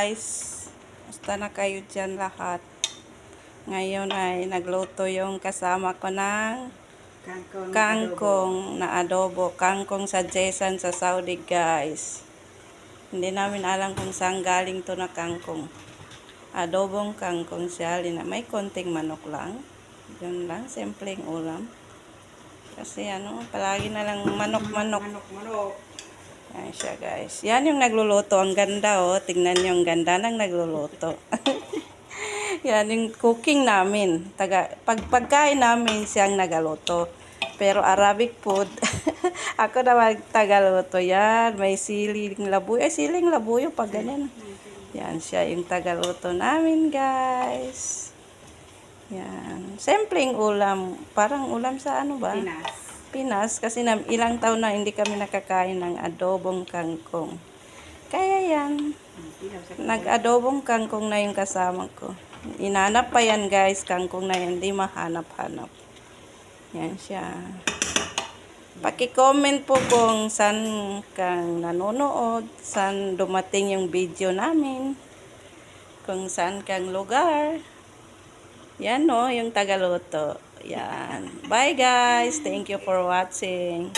guys. Basta na kayo dyan lahat. Ngayon ay nagluto yung kasama ko ng Kangkong. kangkong na adobo. Kangkong sa Jesan sa Saudi guys. Hindi namin alam kung saan galing to na kangkong. Adobong kangkong siya. Lina- May konting manok lang. Yun lang, simpleng ulam. Kasi ano, palagi na lang manok-manok. Manok, manok. Yan siya guys. Yan yung nagluluto. Ang ganda oh. Tingnan nyo ang ganda ng nagluluto. Yan yung cooking namin. Taga, pag pagkain namin siyang nagaluto. Pero Arabic food, ako naman tagaluto. Yan, may siling labuyo. Ay, siling labuyo pag ganyan. Yan siya yung tagaluto namin guys. Yan. Simpleng ulam. Parang ulam sa ano ba? Pinas. Pinas kasi na, ilang taon na hindi kami nakakain ng adobong kangkong. Kaya yan, nag-adobong kangkong na yung kasama ko. Inanap pa yan guys, kangkong na yan, di mahanap-hanap. Yan siya. Paki-comment po kung saan kang nanonood, saan dumating yung video namin, kung saan kang lugar. Yan no, yung tagaluto. Yan. Bye guys. Thank you for watching.